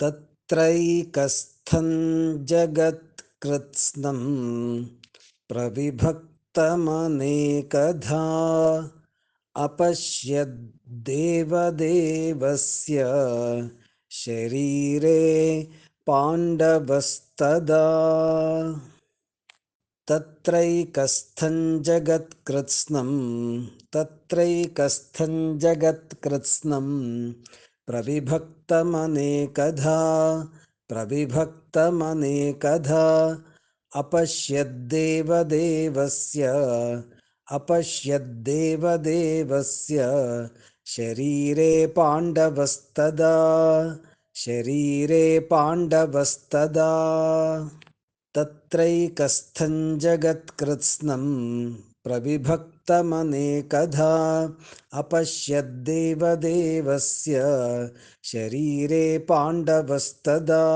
तत्रैकस्थं जगत्कृत्स्नं प्रविभक्तमनेकधा अपश्यद्देवदेवस्य शरीरे पाण्डवस्तदा। तत्रैकस्थं जगत्कृत्स्नं तत्रैकस्थं जगत्कृत्स्नं प्रविभक्तमनेकधा प्रविभक्तमनेकधा अपश्यद्देवदेवस्य अपश्यद्देवदेवस्य शरीरे पाण्डवस्तदा शरीरे पाण्डवस्तदा। तत्रैकस्थं जगत्कृत्स्नं प्रविभक्तमनेकधा। अपश्यद्देवदेवस्य शरीरे पाण्डवस्तदा।